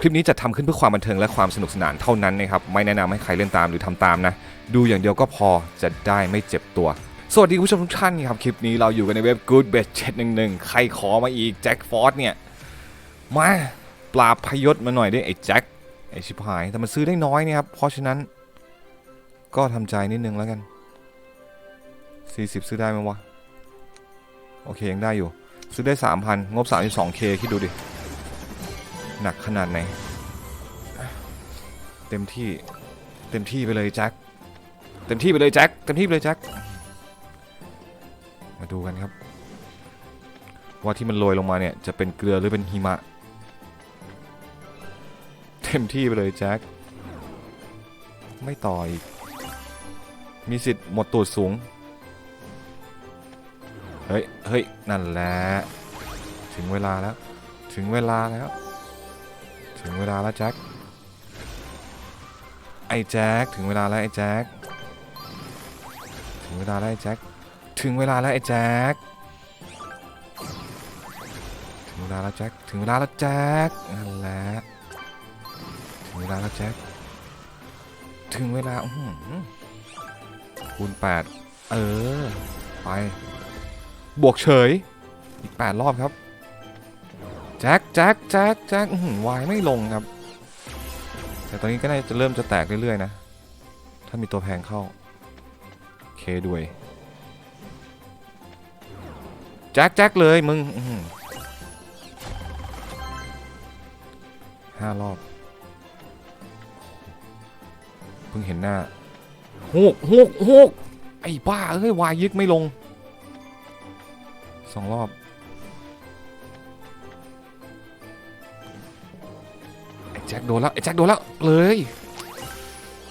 คลิปนี้จะทำขึ้นเพื่อความบันเทิงและความสนุกสนานเท่านั้นนะครับ ไม่แนะนำให้ใครเล่นตามหรือทำตามนะ ดูอย่างเดียวก็พอจะได้ไม่เจ็บตัว สวัสดีคุณผู้ชมทุกท่านครับ คลิปนี้เราอยู่กันในเว็บ Good Bet 711 ใครขอมาอีกแจ็คฟอร์ดเนี่ย มาปราบพยศมาหน่อยดิไอ้แจ็คไอ้ชิบหาย แต่มันซื้อได้น้อยนี่ยครับ เพราะฉะนั้น ก็ทำใจนิดนึงแล้วกัน 40 ซื้อได้ไหมวะ โอเคยังได้อยู่ ซื้อได้ 3,000 งบ 32k คิดดูดิ หนักขนาดไหน เต็มที่ เต็มที่ไปเลยแจ็ค เต็มที่ไปเลยแจ็ค เต็มที่ไปเลยแจ็ค มาดูกันครับ ว่าที่มันโรยลงมาเนี่ย จะเป็นเกลือหรือเป็นหิมะ เต็มที่ไปเลยแจ็ค ไม่ต่ออีก มีสิทธิ์หมดตูดสูง เฮ้ย เฮ้ย นั่นแหละ ถึงเวลาแล้ว ถึงเวลาแล้ว ถึงเวลาแล้วแจ็ค ไอ้แจ็คถึงเวลาแล้วไอ้แจ็ค ถึงเวลาแล้วไอ้แจ็ค ถึงเวลาแล้วไอ้แจ็ค ถึงเวลาแล้วแจ็ค ถึงเวลาแล้วแจ็ค นั่นแหละ ถึงเวลาแล้วแจ็ค ถึงเวลาคูณ8เออ ไป บวกเฉย อีก 8 รอบครับ แจ็คแจ็คแจ็คแจ็ควายไม่ลงครับ แต่ตอนนี้ก็น่าจะเริ่มจะแตกเรื่อยๆนะ ถ้ามีตัวแพงเข้า เคด้วย แจ็คแจ็คเลยมึงห้ารอบ เพิ่งเห็นหน้าฮูกฮูกฮูกไอ้บ้าเอ้ยวายยึกไม่ลงสองรอบ แจ็คโดนแล้วไอ้แจ็คโดนแล้วเลย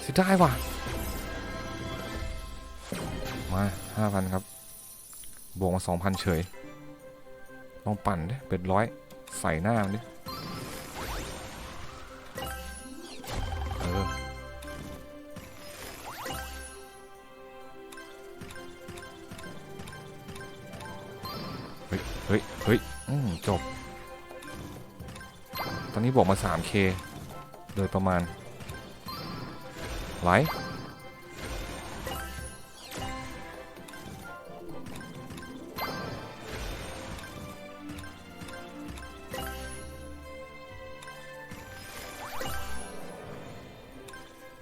เสียดายว่ะมาห้าพันครับ บวกมาสองพันเฉย ลองปั่นดิเป็นร้อยใส่หน้ามันดิเออเฮ้ย เฮ้ย เฮ้ยจบ ตอนนี้บวกมา 3k โดยประมาณ ไหล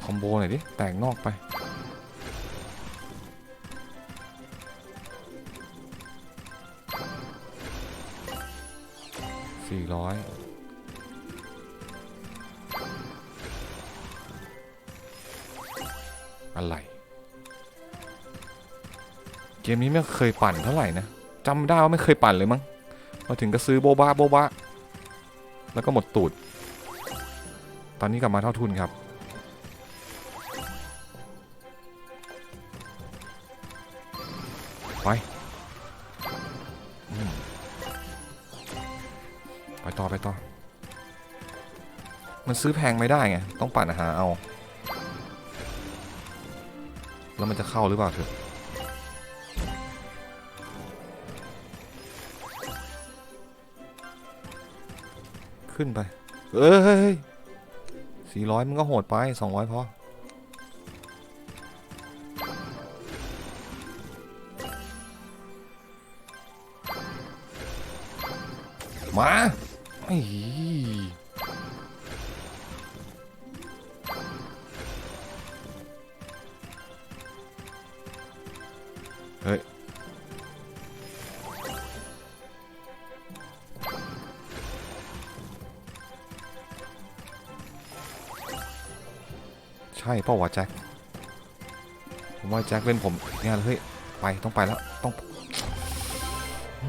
คอมโบหน่อยดิ แตกนอกไป อะไร เกมนี้ไม่เคยปั่นเท่าไหร่นะจำได้ว่าไม่เคยปั่นเลยมั้งมาถึงก็ซื้อโบบาโบบาแล้วก็หมดตูด ตอนนี้กลับมาเท่าทุนครับ ไปไปต่อไปต่อ มันซื้อแพงไม่ได้ไง ต้องปั่นหาเอา แล้วมันจะเข้าหรือเปล่าเถอะขึ้นไป เอ้ยสี่ร้อยมันก็โหดไปสองร้อยพอ มาไอ้ ช่เปล่าวะแจ็คผมว่าแจ็คเล่นผมเนี่ยเฮ้ยไปต้องไปแล้วต้องอ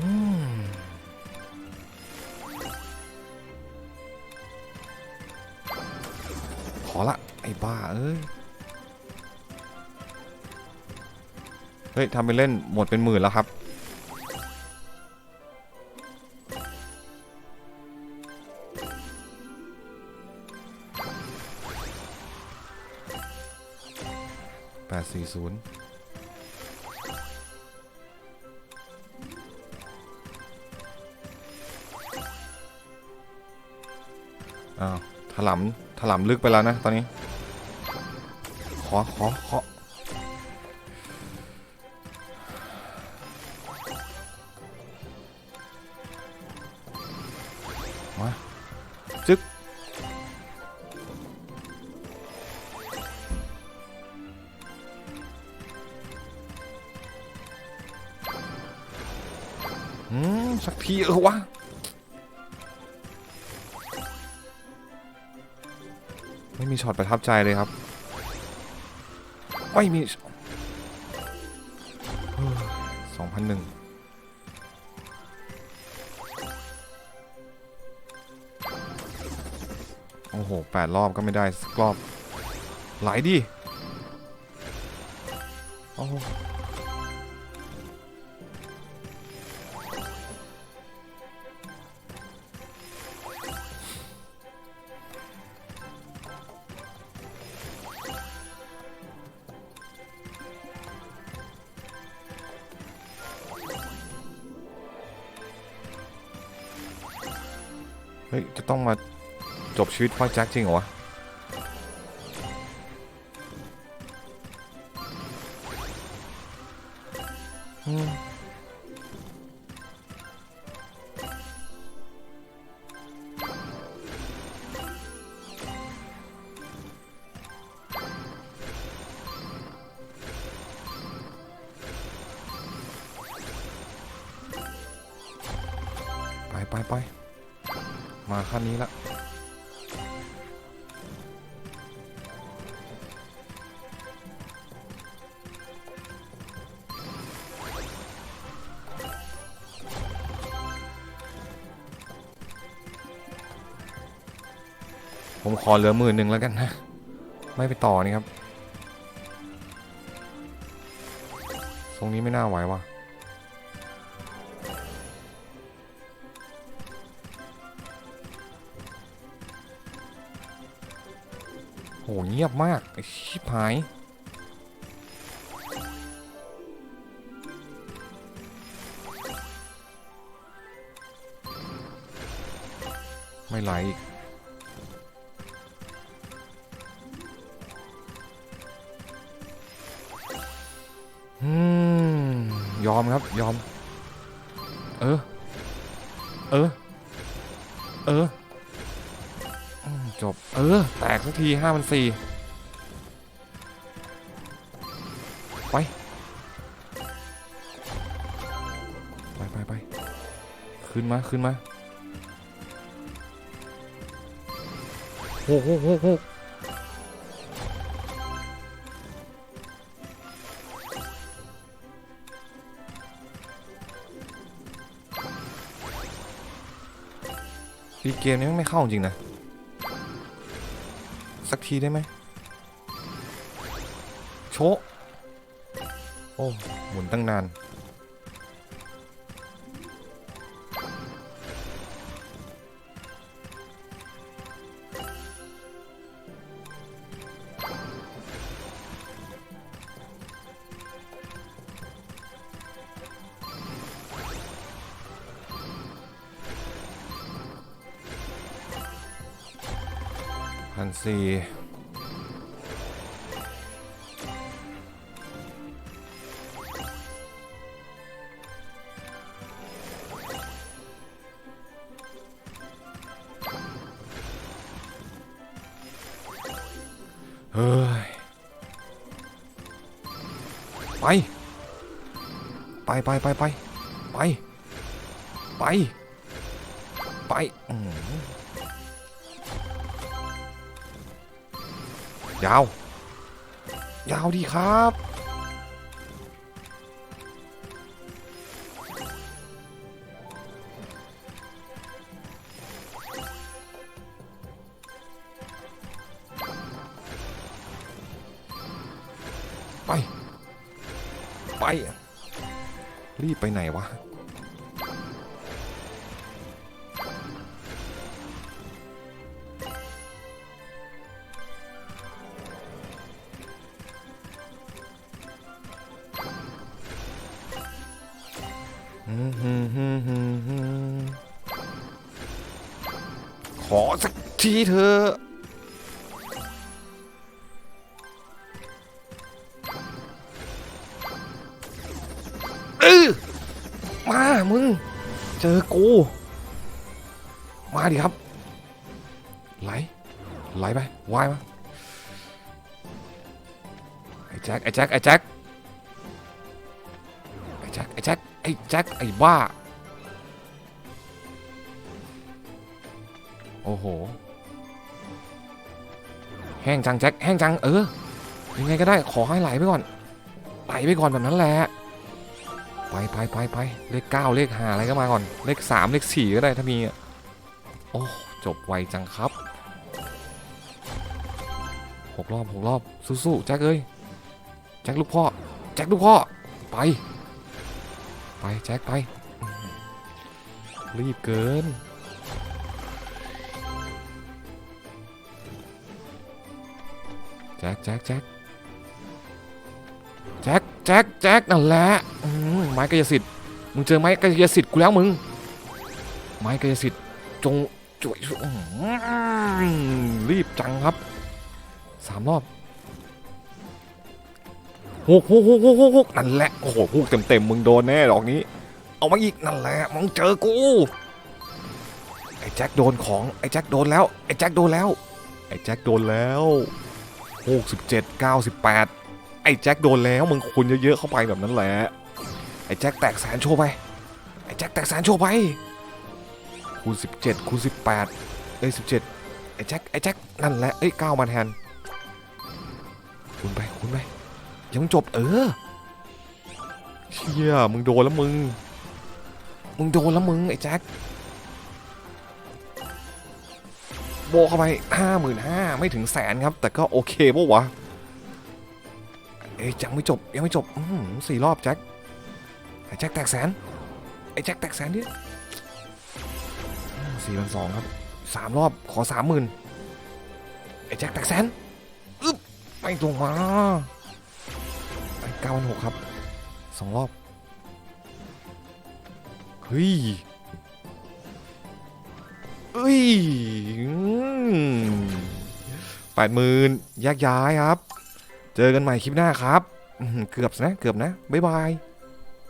ขอละไอ้บ้าเอ้ยเฮ้ยทำไปเล่นหมดเป็นหมื่นแล้วครับ แปดสี่ศูนย์อ้าวถลำถลำลึกไปแล้วนะ ตอนนี้ ขอ ขอ ขอ สักทีเออวะไม่มีช็อตประทับใจเลยครับ ไม่มีสองพันหนึ่งโอ้โหแปดรอบก็ไม่ได้สักรอบไหลดิโอ้ ฮ้ย จะต้องมาจบชีวิตพ่อแจ็คจริงเหรอวะไปไปไป มาขั้นนี้ละผมขอเหลือหมื่นหนึ่งแล้วกันนะ ไม่ไปต่อนี่ครับทรงนี้ไม่น่าไหวว่ะ โหเงียบมากไอ้ชิบหาย ไม่ไหลอีกอยอมครับ ยอม เออ เออ เออ จบ เออ แตกสักทีห้าพันสี่ไปไปไปไปขึ้นมา ขึ้นมาโอ้โหโอ้โหโอ้โหดีเกมนี้ไม่เข้าจริงนะ สักทีได้ไหมโชโอ้หมุนตั้งนาน พันสี่เฮ้ย ไป ไปไปไปไปไป ไป ไป ยาว ยาวดีครับ ไป ไป รีบไปไหนวะ ขอสักทีเถอะเออมามึง เจอกู มาดิครับ ไหล ไหลไปวายมาไอ้แจ็คไอ้แจ็คไอ้แจ็คไอ้แจ็คไอ้แจ็ค ไอ้แจ็คไอ้บ้า โอ้โห แห้งจังแจ็คแห้งจังเออ ยังไงก็ได้ขอให้ไหลไปก่อน ไหลไปก่อนแบบนั้นแหละ ไปไปไปไปเลขเก้าเลขห้าอะไรก็มาก่อน เลขสามเลขสี่ก็ได้ถ้ามีโอ้จบไวจังครับหกรอบหกรอบสู้ๆแจ็คเอ้ยแจ็คลูกพ่อแจ็คลูกพ่อไป ไปแจ็คไป รีบเกิน แจ็คแจ็คแจ็คแจ็คแจ็คแจ็คนั่นแหละไม้กายสิทธิ์มึงเจอไม้กายสิทธิ์กูแล้วมึง ไม้กายสิทธิ์จงจ่วยรีบจังครับสามรอบ ฮุกฮุกฮุกฮุกฮุกนั่นแหละโอ้โหฮุกเต็มเต็มมึงโดนแน่ดอกนี้ เอามาอีกนั่นแหละมึงเจอกูไอ้แจ็คโดนของไอ้แจ็คโดนแล้วไอ้แจ็คโดนแล้วไอ้แจ็คโดนแล้วหกสิบเจ็ดเก้าสิบแปดไอ้แจ็คโดนแล้วมึงคูณเยอะๆเข้าไปแบบนั้นแหละไอ้แจ็คแตกแสนโชว์ไปไอ้แจ็คแตกแสนโชว์ไปคูณสิบเจ็ดคูณสิบแปดเอ้ยสิบเจ็ดไอ้แจ็คไอ้แจ็คนั่นแหละเอ้ยเก้ามาแทนคูณไปคูณไป ยังจบเออเชี่ยมึงโดนแล้วมึง มึงโดนแล้วมึงไอ้แจ็คโบเข้าไปห้าหมื่นห้าไม่ถึงแสนครับ แต่ก็โอเคปะวะเอ้ยยังไม่จบยังไม่จบอื้อหือสี่รอบแจ็คไอ้แจ็คแตกแสนไอ้แจ็คแตกแสนดิสี่พันสองครับสามรอบขอสามหมื่นไอ้แจ็คแตกแสนอึ๊บไม่ลงมา ไอ้เก้าพันหกครับสองรอบ เฮ้ยเอ้ยแปดหมื่นแยกย้ายครับ เจอกันใหม่คลิปหน้าครับ เกือบนะ เกือบนะ บ๊ายบาย